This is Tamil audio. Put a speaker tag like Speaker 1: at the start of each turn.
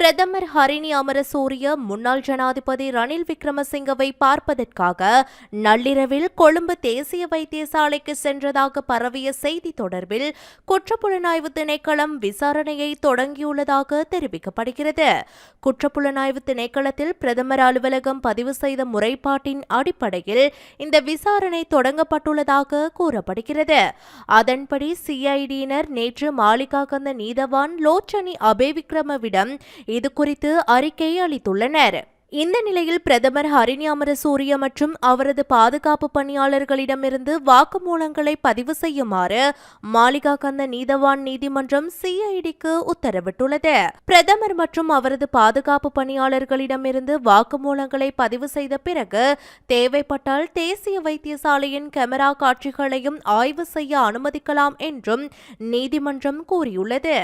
Speaker 1: பிரதமர் ஹரிணி அமரசூரிய முன்னாள் ஜனாதிபதி ரணில் விக்ரமசிங்கவை பார்ப்பதற்காக நள்ளிரவில் கொழும்பு தேசிய வைத்தியசாலைக்கு சென்றதாக பரவிய செய்தி தொடர்பில் குற்றப்புலனாய்வு திணைக்களம் விசாரணையை தொடங்கியுள்ளதாக தெரிவிக்கப்படுகிறது. குற்றப்புலனாய்வு திணைக்களத்தில் பிரதமர் அலுவலகம் பதிவு செய்த முறைப்பாட்டின் அடிப்படையில் இந்த விசாரணை தொடங்கப்பட்டுள்ளதாக கூறப்படுகிறது. அதன்படி சிஐடியினர் நேற்று மாளிகாகந்த நீதவான் லோச்சனி அபேவிக்ரமவிடம் இது குறித்து அறிக்கை அளித்துள்ளனர். இந்த நிலையில் பிரதமர் ஹரிணி அமரசூரிய மற்றும் அவரது பாதுகாப்பு பணியாளர்களிடமிருந்து வாக்குமூலங்களை பதிவு செய்யுமாறு மாளிகா கந்த நீதவான் நீதிமன்றம் சிஐடிக்கு உத்தரவிட்டுள்ளது. பிரதமர் மற்றும் அவரது பாதுகாப்பு பணியாளர்களிடமிருந்து வாக்குமூலங்களை பதிவு செய்த பிறகு தேவைப்பட்டால் தேசிய வைத்தியசாலையின் கேமரா காட்சிகளையும் ஆய்வு செய்ய அனுமதிக்கலாம் என்றும் நீதிமன்றம் கூறியுள்ளது.